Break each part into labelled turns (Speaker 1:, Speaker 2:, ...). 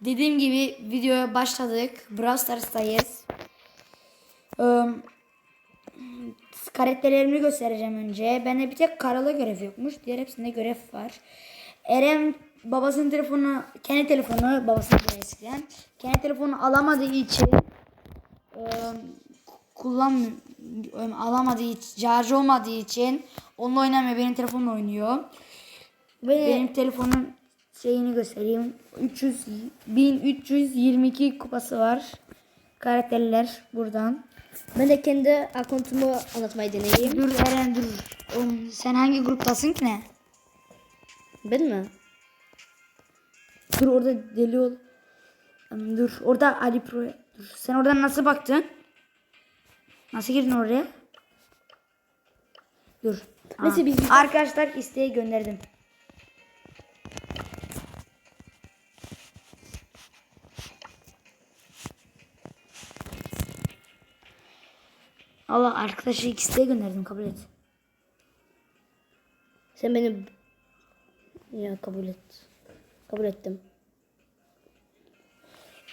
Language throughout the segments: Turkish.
Speaker 1: Dediğim gibi videoya başladık. Brawl Stars'tayız. Ee, karakterlerimi göstereceğim önce. Bende bir tek Karal'a görev yokmuş. Diğer hepsinde görev var. Eren babasının telefonu, kendi telefonu babasının eskiden. Kendi telefonu alamadığı için e, kullan alamadığı için, şarj olmadığı için onunla oynamıyor. Benim telefonla oynuyor. Ve benim telefonun şeyini göstereyim. 300 1322 kupası var. Karakterler buradan.
Speaker 2: Ben de kendi akontumu anlatmayı deneyeyim.
Speaker 1: Dur Eren dur. Oğlum, sen hangi gruptasın ki ne?
Speaker 2: Ben mi?
Speaker 1: Dur orada deli ol. Dur orada Ali Pro. Dur. Sen oradan nasıl baktın? Nasıl girdin oraya? Dur.
Speaker 2: Neyse, biz-
Speaker 1: Arkadaşlar isteği gönderdim. Allah arkadaşı isteği gönderdim kabul et.
Speaker 2: Sen beni ya kabul et. Kabul ettim.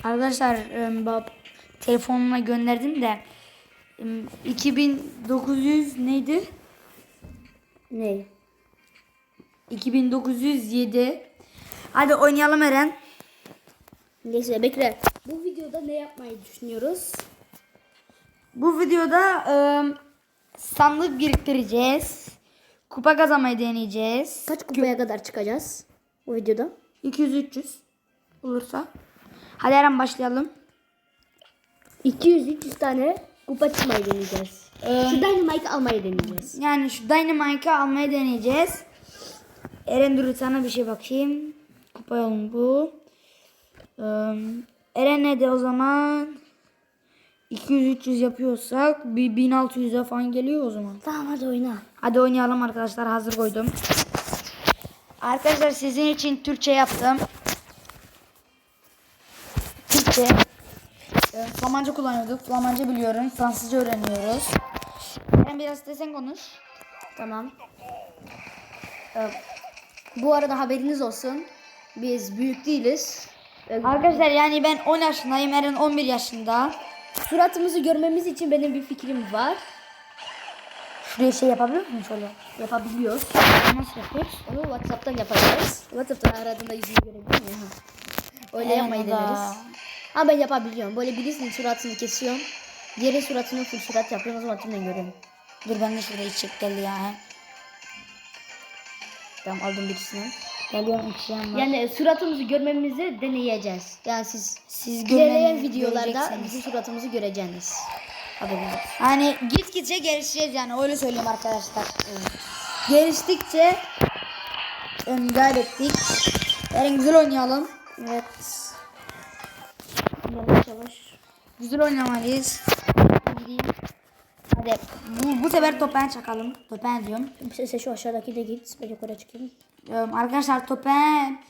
Speaker 1: Arkadaşlar bab telefonuma gönderdim de em, 2900 neydi?
Speaker 2: Ne?
Speaker 1: 2907. Hadi oynayalım Eren.
Speaker 2: Neyse bekle. Bu videoda ne yapmayı düşünüyoruz?
Speaker 1: Bu videoda em, sandık biriktireceğiz. Kupa kazanmayı deneyeceğiz.
Speaker 2: Kaç kupaya kadar çıkacağız bu videoda?
Speaker 1: 200-300 olursa. Hadi Eren başlayalım.
Speaker 2: 200-300 tane kupa çıkmayı deneyeceğiz.
Speaker 1: Ee,
Speaker 2: Şu Dynamite almayı deneyeceğiz.
Speaker 1: Yani şu Dynamite'ı almaya deneyeceğiz. Eren dur sana bir şey bakayım. Kupa yolun bu. Ee, Eren ne de o zaman 200-300 yapıyorsak bir 1600'e falan geliyor o zaman.
Speaker 2: Tamam hadi oyna.
Speaker 1: Hadi oynayalım arkadaşlar hazır koydum. Arkadaşlar sizin için Türkçe yaptım. Türkçe. Ee, Flamanca kullanıyorduk. Flamanca biliyorum. Fransızca öğreniyoruz. Eren biraz desen konuş.
Speaker 2: Tamam. Ee, bu arada haberiniz olsun. Biz büyük değiliz. Ee,
Speaker 1: Arkadaşlar yani ben 10 yaşındayım. Eren 11 yaşında.
Speaker 2: Suratımızı görmemiz için benim bir fikrim var.
Speaker 1: Şuraya şey yapabiliyor musun şöyle?
Speaker 2: Yapabiliyoruz.
Speaker 1: Nasıl yapıyoruz?
Speaker 2: Onu WhatsApp'tan yapacağız. WhatsApp'tan aradığında yüzünü görebiliyor muyum? Öyle
Speaker 1: Evet,
Speaker 2: yapmayı deneriz. Ha ben yapabiliyorum. Böyle birisinin suratını kesiyorum. Diğeri suratını full surat yapıyorum. O zaman tümden görüyorum.
Speaker 1: Dur ben de şurada içecek geldi ya.
Speaker 2: Tamam aldım birisini.
Speaker 1: Geliyorum var.
Speaker 2: Yani suratımızı görmemizi deneyeceğiz. Yani siz
Speaker 1: Siz
Speaker 2: ilerleyen videolarda bizim suratımızı göreceksiniz. Haberiniz olsun.
Speaker 1: Hani gitgide gelişeceğiz yani öyle söyleyeyim arkadaşlar. Geliştikçe ön kaybettik. Eren güzel oynayalım.
Speaker 2: Evet. Yavaş yavaş.
Speaker 1: Güzel oynamalıyız.
Speaker 2: Gideyim.
Speaker 1: Hadi bu, bu sefer topen çakalım. Topen diyorum.
Speaker 2: Sen şu aşağıdaki de git. Ben yukarı çıkayım.
Speaker 1: Ee, arkadaşlar topen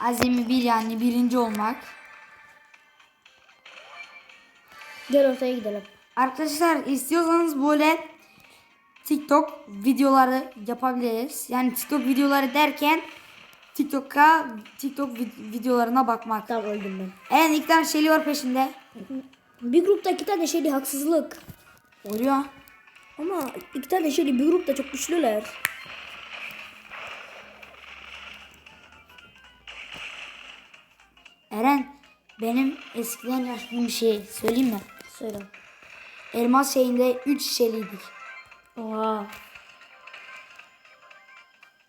Speaker 1: azimi bir yani birinci olmak.
Speaker 2: Gel ortaya gidelim.
Speaker 1: Arkadaşlar istiyorsanız böyle TikTok videoları yapabiliriz. Yani TikTok videoları derken TikTok'a TikTok vid- videolarına bakmak.
Speaker 2: Tamam öldüm ben.
Speaker 1: En ilk tane şeyli var peşinde.
Speaker 2: Bir grupta iki tane şeyli haksızlık.
Speaker 1: Oluyor.
Speaker 2: Ama iki tane şeyli bir grupta çok güçlüler.
Speaker 1: Eren benim eskiden yaşadığım bir şey söyleyeyim mi?
Speaker 2: Söyle.
Speaker 1: Elmas şeyinde 3 şişeliydik.
Speaker 2: Oha.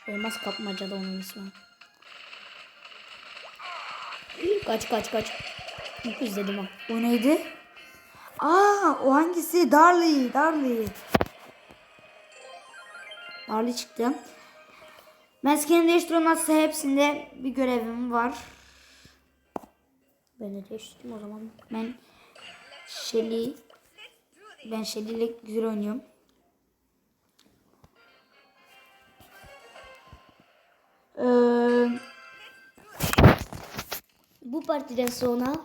Speaker 2: Elmas kapmacada onun ismi. Kaç kaç kaç. İzledim ha.
Speaker 1: O neydi? Aa o hangisi? Darly, Darly. Darly çıktı. Ben skin değiştirilmezse hepsinde bir görevim var.
Speaker 2: Ben de değiştirdim o zaman.
Speaker 1: Ben Shelly ben Shelly ile güzel oynuyorum. Ee,
Speaker 2: Bu partiden sonra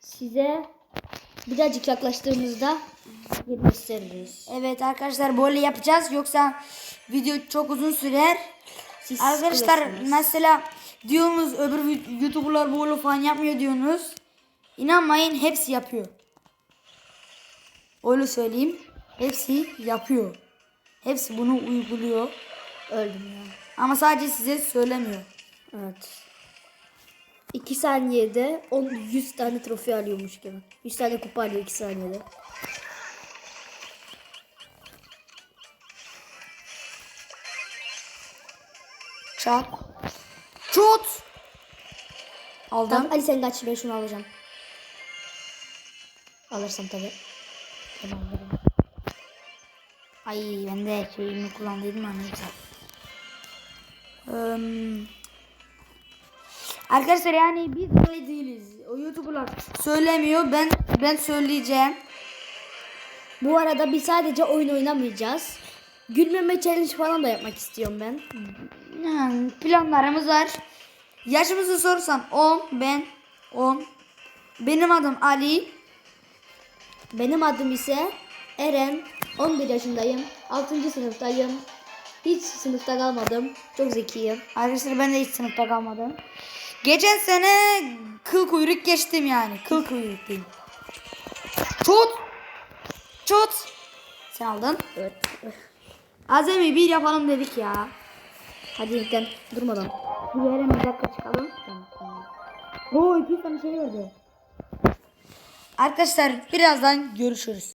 Speaker 2: size birazcık yaklaştığımızda gösteririz.
Speaker 1: evet arkadaşlar böyle yapacağız yoksa video çok uzun sürer.
Speaker 2: Siz
Speaker 1: Arkadaşlar mesela diyorsunuz öbür YouTuber'lar böyle falan yapmıyor diyorsunuz. İnanmayın hepsi yapıyor. Öyle söyleyeyim. Hepsi yapıyor. Hepsi bunu uyguluyor.
Speaker 2: Öldüm ya.
Speaker 1: Ama sadece size söylemiyor.
Speaker 2: Evet. 2 saniyede 10 100 tane trofi alıyormuş gibi. 100 tane kupa alıyor 2 saniyede.
Speaker 1: Çak. Çut. Aldım.
Speaker 2: Tamam Ali sen kaç ben şunu alacağım. Alırsam tabi. Tamam alırım.
Speaker 1: Ay ben de şeyimi kullandıydım ama neyse. Eee, arkadaşlar yani biz böyle değiliz. O YouTuber'lar söylemiyor. Ben ben söyleyeceğim.
Speaker 2: Bu arada biz sadece oyun oynamayacağız. Gülmeme challenge falan da yapmak istiyorum ben.
Speaker 1: Planlarımız var. Yaşımızı sorsan 10, ben 10. Benim adım Ali.
Speaker 2: Benim adım ise Eren. 11 yaşındayım. 6. sınıftayım. Hiç sınıfta kalmadım. Çok zekiyim.
Speaker 1: Arkadaşlar ben de hiç sınıfta kalmadım. Geçen sene kıl kuyruk geçtim yani. Kıl kuyruk değil. Çut. Çut. Sen aldın.
Speaker 2: Evet.
Speaker 1: Azami bir yapalım dedik ya.
Speaker 2: Hadi ilkten durmadan.
Speaker 1: Bir yere bir dakika çıkalım.
Speaker 2: Tamam, tamam.
Speaker 1: Oo iki tane şey verdi. Arkadaşlar birazdan görüşürüz.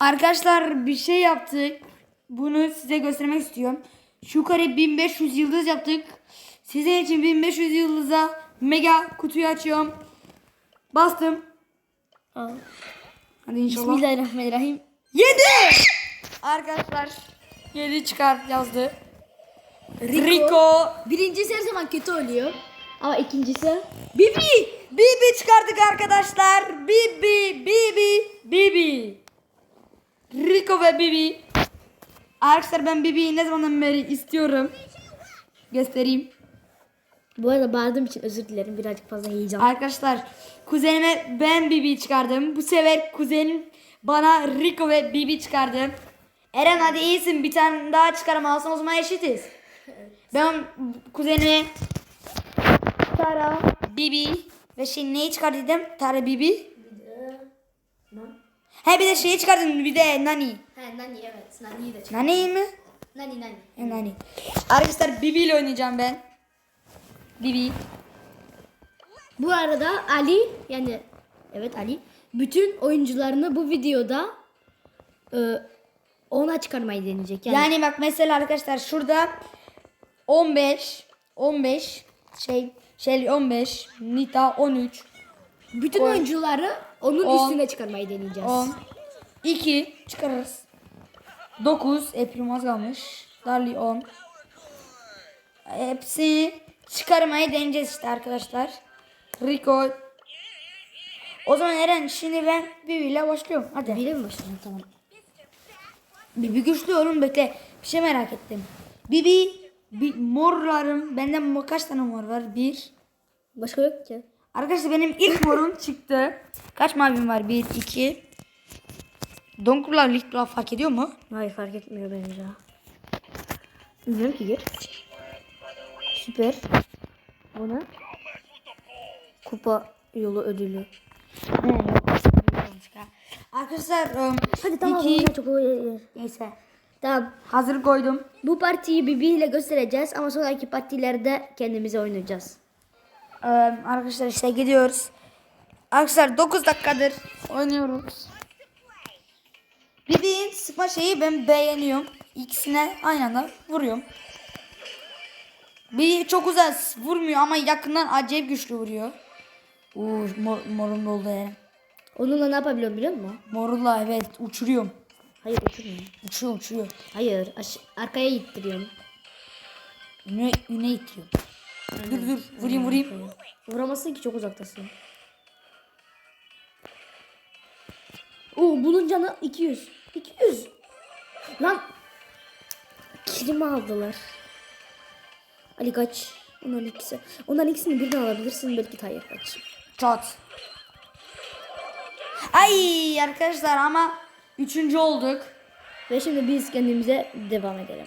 Speaker 1: Arkadaşlar bir şey yaptık. Bunu size göstermek istiyorum. Şu kare 1500 yıldız yaptık. Sizin için 1500 yıldıza mega kutuyu açıyorum. Bastım.
Speaker 2: Aa.
Speaker 1: Hadi inşallah.
Speaker 2: Bismillahirrahmanirrahim.
Speaker 1: 7. Arkadaşlar 7 çıkar yazdı. Rico.
Speaker 2: Birincisi her zaman kötü oluyor. Ama ikincisi
Speaker 1: Bibi. Bibi çıkardık arkadaşlar. Bibi. Bibi. Bibi. Rico ve Bibi. Arkadaşlar ben Bibi'yi ne zamandan beri istiyorum. Göstereyim.
Speaker 2: bu arada bağırdığım için özür dilerim. Birazcık fazla heyecan.
Speaker 1: Arkadaşlar kuzenime ben Bibi çıkardım. Bu sefer kuzenim bana Rico ve Bibi çıkardı. Eren hadi iyisin bir tane daha çıkaramazsın o zaman eşitiz. Ben kuzenime Tara, Bibi ve şey neyi çıkardıydım? Tara, Bibi. He bir de şeyi çıkardım bir de Nani.
Speaker 2: He Nani evet. Nani'yi de çık.
Speaker 1: Nani mi?
Speaker 2: Nani Nani.
Speaker 1: E, Nani. Arkadaşlar Bibi ile oynayacağım ben. Bibi.
Speaker 2: Bu arada Ali yani evet Ali bütün oyuncularını bu videoda e, ona çıkarmayı deneyecek. Yani,
Speaker 1: Yani bak mesela arkadaşlar şurada 15 15 şey Shelly 15 Nita 13
Speaker 2: bütün
Speaker 1: on-
Speaker 2: oyuncuları onun
Speaker 1: on-
Speaker 2: üstüne çıkarmayı deneyeceğiz.
Speaker 1: 10 2 çıkarırız. 9 April az kalmış. Darly 10 Hepsini çıkarmayı deneyeceğiz işte arkadaşlar. Rico. O zaman Eren şimdi ben Bibi ile başlıyorum. Hadi.
Speaker 2: Bile mi başlayalım? Tamam.
Speaker 1: Bibi güçlü oğlum bekle. Bir şey merak ettim. Bibi bir morlarım. Benden mor kaç tane mor var? Bir.
Speaker 2: Başka yok ki.
Speaker 1: Arkadaşlar benim ilk morum çıktı. Kaç mavim var? Bir, iki. Donkurlar Lickler fark ediyor mu?
Speaker 2: Hayır fark etmiyor bence. Bilmiyorum ki gir. Süper. Bu ne? Kupa yolu ödülü.
Speaker 1: He. Arkadaşlar ım,
Speaker 2: Hadi tamam.
Speaker 1: iki-
Speaker 2: çok
Speaker 1: neyse.
Speaker 2: Tamam.
Speaker 1: Hazır koydum.
Speaker 2: Bu partiyi Bibi ile göstereceğiz ama sonraki partilerde kendimize oynayacağız.
Speaker 1: Ee, arkadaşlar işte gidiyoruz. Arkadaşlar 9 dakikadır oynuyoruz. Bibi'nin sıkma şeyi ben beğeniyorum. İkisine aynı anda vuruyorum. Bir çok uzak vurmuyor ama yakından acayip güçlü vuruyor. Uuu mor, morum doldu ya.
Speaker 2: Onunla ne yapabiliyorum biliyor musun?
Speaker 1: Morulla evet uçuruyorum.
Speaker 2: Hayır uçurmuyor.
Speaker 1: Uçuyor uçuyor.
Speaker 2: Hayır aş- arkaya ittiriyorum.
Speaker 1: Üne, üne itiyor. Dur dur vurayım vurayım.
Speaker 2: Vuramazsın ki çok uzaktasın. Oo bunun canı 200. 200. Lan. Kilimi aldılar. Ali kaç. Onların ikisi. Onların ikisini birden alabilirsin. Belki hayır kaç.
Speaker 1: Çat. Ay arkadaşlar ama üçüncü olduk.
Speaker 2: Ve şimdi biz kendimize devam edelim.